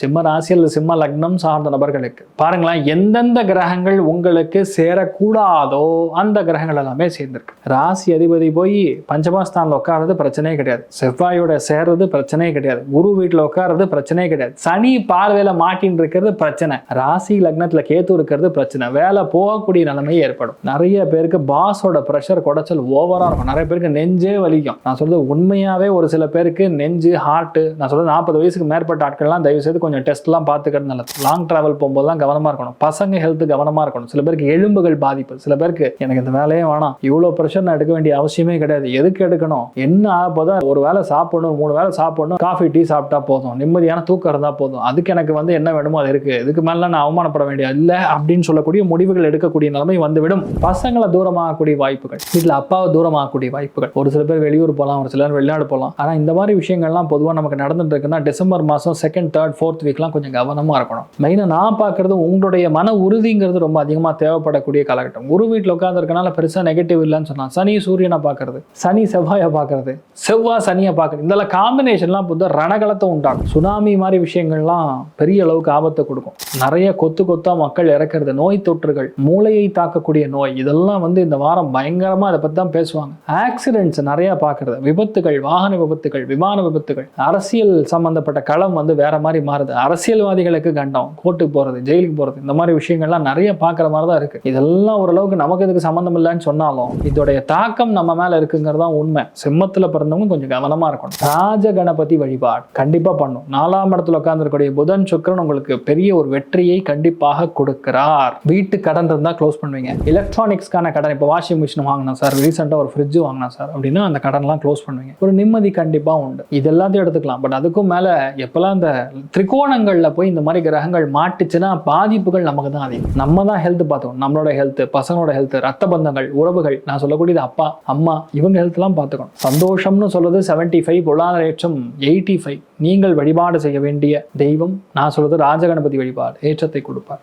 சிம்ம ராசி அல்லது சிம்ம லக்னம் சார்ந்த நபர்களுக்கு. பாருங்களேன் எந்தெந்த கிரகங்கள் உங்களுக்கு சேரக்கூடாதோ அந்த கிரகங்கள் எல்லாமே சேர்ந்திருக்கு. ராசி அதிபதி போய் பஞ்சமஸ்தானில் உட்கார்றது பிரச்சனையே கிடையாது. செவ்வாயோட சேர்றது பிரச்சனையே கிடையாது. குரு வீட்டில் உட்கார்றது பிரச்சனையே கிடையாது. சனி பார்வையில மாட்டின்னு இருக்கிறது பிரச்சனை. ராசி லக்னத்தில் கேத்து இருக்கிறது பிரச்சனை. வேலை போகக்கூடிய நிலைமை ஏற்படும். நிறைய பேருக்கு பாஸோட ப்ரெஷர் குடைச்சல் ஓவரா இருக்கும். நிறைய பேருக்கு நெஞ்சே வலிக்கும். நான் சொல்றது உண்மையாவே ஒரு சில பேருக்கு நெஞ்சு ஹார்ட் நான் சொல்றது நாற்பது வயசுக்கு மேற்பட்ட ஆட்கள்லாம் தயவு செய்து கொஞ்சம் டெஸ்ட்லாம் பார்த்துக்கிறது நல்லது. லாங் டிராவல் போகும்போதெல்லாம் கவனமாக இருக்கணும். பசங்க ஹெல்த் கவனமாக இருக்கணும். சில பேருக்கு எலும்புகள் பாதிப்பு. சில பேருக்கு எனக்கு இந்த வேலையே வேணாம். இவ்வளோ ப்ரெஷர் நான் எடுக்க வேண்டிய அவசியமே கிடையாது. எதுக்கு எடுக்கணும்? என்ன ஆக ஒரு வேளை சாப்பிடணும் மூணு வேளை சாப்பிடணும். காஃபி டீ சாப்பிட்டா போதும். நிம்மதியான தூக்கம் இருந்தால் போதும். அதுக்கு எனக்கு வந்து என்ன வேணுமோ அது இருக்குது இதுக்கு மேலே நான் அவமானப்பட வேண்டிய இல்லை அப்படின்னு சொல்லக்கூடிய முடிவுகள் எடுக்கக்கூடிய நிலைமை வந்துவிடும். பசங்களை தூரமாகக்கூடிய வாய்ப்புகள். வீட்டில் அப்பாவை தூரமாகக்கூடிய வாய்ப்புகள். ஒரு சில பேர் வெளியூர் போகலாம். ஒரு சிலர் வெளிநாடு போகலாம். ஆனால் இந்த மாதிரி விஷயங்கள்லாம் பொதுவாக நமக்கு நடந்துட்டு இருக்குன்னா டிசம்பர் மாதம் செகண்ட் தேர்ட் ஃபோர்த் வீக்லாம் கொஞ்சம் கவனமா இருக்கணும். மெயினாக நான் பார்க்குறது உங்களுடைய மன உறுதிங்கிறது ரொம்ப அதிகமாக தேவைப்படக்கூடிய காலகட்டம். குரு வீட்டில் உட்காந்துருக்கனால பெருசாக நெகட்டிவ் இல்லைன்னு சொன்னா சனி சூரியனை பார்க்கறது சனி செவ்வாயை பார்க்கறது செவ்வாய் சனியை பார்க்கறது இதெல்லாம் காம்பினேஷன்லாம் புது ரணகலத்தை உண்டாகும் சுனாமி மாதிரி விஷயங்கள்லாம் பெரிய அளவுக்கு ஆபத்தை கொடுக்கும். நிறைய கொத்து கொத்தா மக்கள் இறக்கிறது நோய் தொற்றுகள் மூளையை தாக்கக்கூடிய நோய் இதெல்லாம் வந்து இந்த வாரம் பயங்கரமாக அதை பத்தி தான் பேசுவாங்க. ஆக்சிடென்ட்ஸ் நிறைய பார்க்கறது விபத்துகள் வாகன விபத்துகள் விமான விபத்துகள் அரசியல் சம்மந்தப்பட்ட களம் வந்து வேற மாதிரி மாறுது. அரசியல்வாதிகளுக்கு கண்டம் கோர்ட்டுக்கு போகிறது ஜெயிலுக்கு போகிறது இந்த மாதிரி விஷயங்கள்லாம் நிறைய பார்க்குற மாதிரி தான் இருக்குது இதெல்லாம் ஓரளவுக்கு நமக்கு இதுக்கு சம்மந்தம் இல்லைன்னு சொன்னாலும் இதோடைய தாக்கம் நம்ம மேலே இருக்குங்கிறது தான் உண்மை. சிம்மத்தில் பிறந்தவங்க கொஞ்சம் கவனமாக இருக்கணும். ராஜ கணபதி வழிபாடு கண்டிப்பாக பண்ணும். நாலாம் இடத்துல உட்காந்துருக்கக்கூடிய புதன் சுக்கரன் உங்களுக்கு பெரிய ஒரு வெற்றியை கண்டிப்பாக கொடுக்கிறார். வீட்டு கடன் இருந்தால் க்ளோஸ் பண்ணுவீங்க. எலக்ட்ரானிக்ஸ்க்கான கடன் இப்போ வாஷிங் மிஷின் வாங்கினேன் சார் ரீசெண்டாக ஒரு ஃப்ரிட்ஜ் வாங்கினேன் சார் அப்படின்னா அந்த கடன்லாம் க்ளோஸ் பண்ணுவீங்க. ஒரு நிம்மதி கண்டிப்பாக உண்டு. இது எல்லாத்தையும் எடுத்துக்கலாம். பட் அதுக்கும் மேலே எப்போல்லாம் அந்த இந்த முக்கோணங்களில் போய் இந்த மாதிரி கிரகங்கள் மாட்டுச்சுன்னா பாதிப்புகள் நமக்கு தான் அதிகம். நம்ம தான் ஹெல்த் பார்த்துக்கணும் நம்மளோட ஹெல்த் பசங்களோட ஹெல்த் ரத்த பந்தங்கள் உறவுகள் நான் சொல்லக்கூடியது அப்பா அம்மா இவங்க ஹெல்த்லாம் பார்த்துக்கணும். சந்தோஷம்னு சொல்றது செவன்டி ஃபைவ் பொருளாதார ஏற்றம் எயிட்டி ஃபைவ் நீங்கள் வழிபாடு செய்ய வேண்டிய தெய்வம் நான் சொல்றது ராஜகணபதி வழிபாடு ஏற்றத்தை கொடுப்பார்.